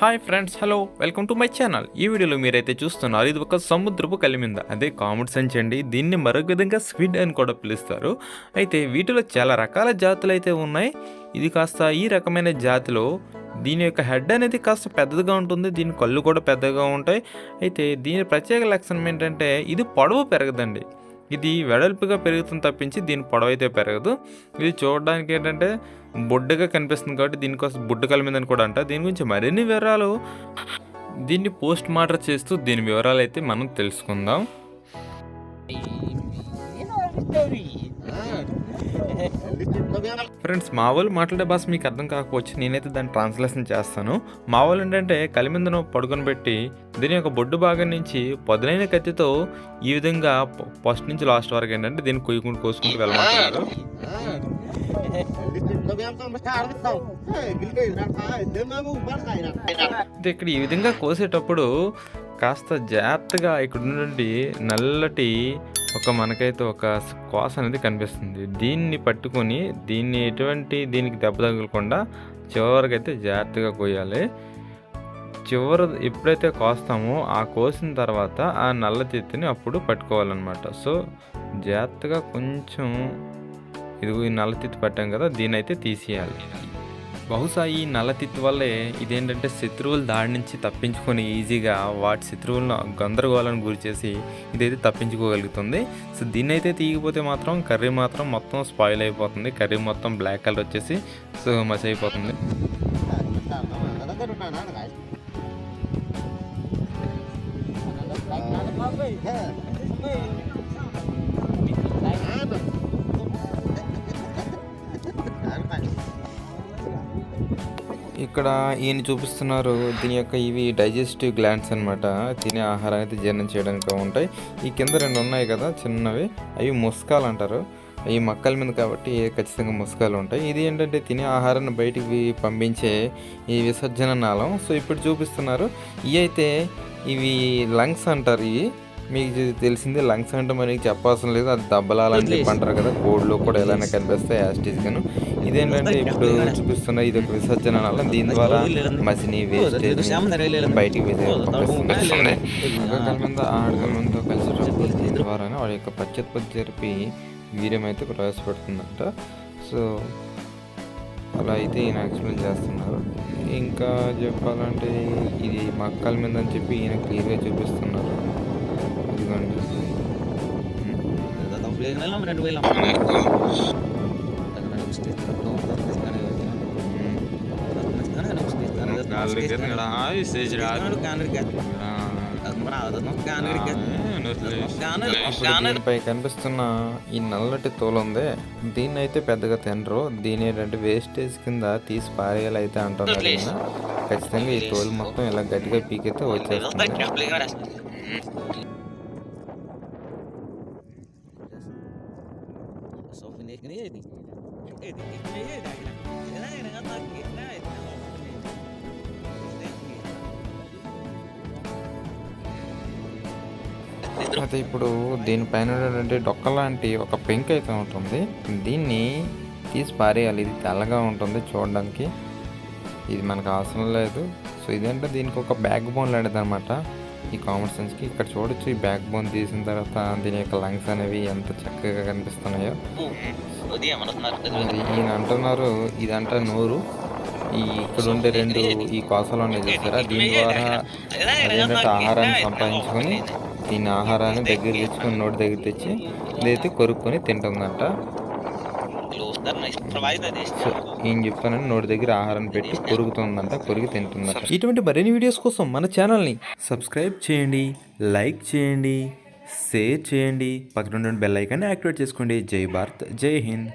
Hi friends hello welcome to my channel ఈ వీడియోలో మీరైతే చూస్తున్నారు ఇది ఒక సముద్రపు కలిమింద. అదే కామెడ్స్ అని అండి. దీన్ని మరొక విధంగా స్క్విడ్ అని కూడా పిలుస్తారు. అయితే వీటిలో చాలా రకాల జాతులు అయితే ఉన్నాయి. ఇది కాస్త ఈ రకమైన జాతిలో దీని యొక్క హెడ్ అనేది కాస్త పెద్దదిగా ఉంటుంది. దీని కళ్ళు కూడా పెద్దగా ఉంటాయి. అయితే దీని ప్రత్యేక లక్షణం ఏంటంటే ఇది పొడవు పెరగదండి. ఇది వెడల్పుగా పెరుగుతుంది తప్పించి దీని పొడవైతే పెరగదు ఇది చూడడానికి ఏంటంటే బొడ్డుగా కనిపిస్తుంది కాబట్టి దీనికోసం బుడ్డ కలిమిందని కూడా అంట దీని గురించి మరిన్ని వివరాలు దీన్ని పోస్ట్ మార్టర్ చేస్తూ దీని వివరాలు అయితే మనం తెలుసుకుందాం ఫ్రెండ్స్ మా వాళ్ళు మాట్లాడే భాష మీకు అర్థం కాకపోవచ్చు. నేనైతే దాన్ని ట్రాన్స్లేషన్ చేస్తాను. మా వాళ్ళు ఏంటంటే కలిమిందను పడుకొని పెట్టి దీని యొక్క బొడ్డు భాగం నుంచి పొదలైన కత్తితో ఈ విధంగా ఫస్ట్ నుంచి లాస్ట్ వరకు ఏంటంటే దీన్ని కొయ్యకుండా కోసుకుంటూ వెళ్ళమంటున్నారు. ఇక్కడ ఈ విధంగా కోసేటప్పుడు కాస్త జాగ్రత్తగా ఇక్కడ నుండి నల్లటి ఒక మనకైతే ఒక కోస అనేది కనిపిస్తుంది. దీన్ని పట్టుకొని దీన్ని ఎటువంటి దీనికి దెబ్బ తగలకుండా చివరికైతే జాగ్రత్తగా కోయాలి చివరి ఎప్పుడైతే కోస్తామో ఆ కోసిన తర్వాత ఆ నల్ల తిత్తిని అప్పుడు పట్టుకోవాలన్నమాట. సో జాగ్రత్తగా కొంచెం ఇది ఈ నల్ల తిత్తి పట్టాం కదా దీని అయితే తీసేయాలి. బహుశా ఈ నల్లతిత్తి వల్లే ఇదేంటంటే శత్రువుల దాడి నుంచి తప్పించుకొని ఈజీగా వాటి శత్రువులను గందరగోళానికి గురి చేసి ఇదైతే తప్పించుకోగలుగుతుంది. సో దీన్ని అయితే తీయకపోతే మాత్రం కర్రీ మాత్రం మొత్తం స్పాయిల్ అయిపోతుంది. కర్రీ మొత్తం బ్లాక్ కలర్ వచ్చేసి సో మచ్ అయిపోతుంది. ఇక్కడ ఈయన చూపిస్తున్నారు. దీని యొక్క ఇవి డైజెస్టివ్ గ్లాండ్స్ అనమాట తినే ఆహారాన్ని అయితే జీర్ణం చేయడానికి ఉంటాయి. ఈ కింద రెండు ఉన్నాయి కదా చిన్నవి. అవి ముస్కాలు అంటారు. ఈ మక్కల మీద కాబట్టి ఖచ్చితంగా ముస్కాలు ఉంటాయి. ఇది ఏంటంటే తినే ఆహారాన్ని బయటికి పంపించే ఈ విసర్జన నాళం. సో ఇప్పుడు చూపిస్తున్నారు. ఇవి అయితే ఇవి లంగ్స్ అంటారు ఇవి. మీకు తెలిసిందే లంగ్స్ అంటే మనకి చెప్పాల్సిన లేదు. అది దెబ్బలాలని చెప్పి అంటారు కదా. కోడ్లో కూడా ఎలా కనిపిస్తాయి యాస్టీస్గాను ఇదేంటంటే ఇప్పుడు చూపిస్తున్న ఇది ఒక విసర్జన దీని ద్వారా మసిని వేస్టేజ్ బయటికి మందితో కలిసేటప్పుడు దీని ద్వారానే వాడి యొక్క పశ్చాత్పత్తి జరిపి వీర్యం అయితే ప్రవేశపెడుతుందంట. సో అలా అయితే ఈయన ఎక్స్ప్లెయిన్ చేస్తున్నారు. ఇంకా చెప్పాలంటే ఇది మక్కల మీద అని చెప్పి ఈయన క్లియర్గా చూపిస్తున్నారు. ఇదిగోండి. దీనిపై కనిపిస్తున్న ఈ నల్లటి తోలు ఉంది దీన్ని అయితే పెద్దగా తినరు దీని ఏంటంటే వేస్టేజ్ కింద తీసి పారేయాలి అయితే అంటున్నారు. ఖచ్చితంగా ఈ తోలు మొత్తం ఇలా గట్టిగా పీకైతే వచ్చేస్తుంది అయితే ఇప్పుడు దీనిపైన ఉన్నటువంటి డొక్క లాంటి ఒక పెంక్ అయితే ఉంటుంది. దీన్ని తీసి పారేయాలి. ఇది తెల్లగా ఉంటుంది చూడడానికి. ఇది మనకు అవసరం లేదు. సో ఇదంటే దీనికి ఒక బ్యాక్ బోన్ లాంటిది అనమాట ఈ కామన్ సెన్స్కి ఇక్కడ చూడొచ్చు. ఈ బ్యాక్ బోన్ తీసిన తర్వాత దీని యొక్క లంగ్స్ అనేవి ఎంత చక్కగా కనిపిస్తున్నాయో. ఈయన అంటున్నారు ఇదంట నోరు. ఈ ఇక్కడ ఉండే రెండు ఈ కోసలు ఉన్నాయి చూసారా? దీని ద్వారా అదేంటంటే ఆహారాన్ని సంపాదించుకొని దీని ఆహారాన్ని దగ్గర తెచ్చుకొని నోటి దగ్గర తెచ్చి ఇదైతే కొరుక్కొని తింటుందంట ఏం చెప్పానని నోటి దగ్గర ఆహారం పెట్టి కొరుకుతుందంట కొరికి తింటుందంట. ఇటువంటి మరిన్ని వీడియోస్ కోసం మన ఛానల్ని సబ్స్క్రైబ్ చేయండి లైక్ చేయండి షేర్ చేయండి పక్కన ఉన్న బెల్ ఐకాన్ని యాక్టివేట్ చేసుకోండి. జై భారత్ జై హింద్.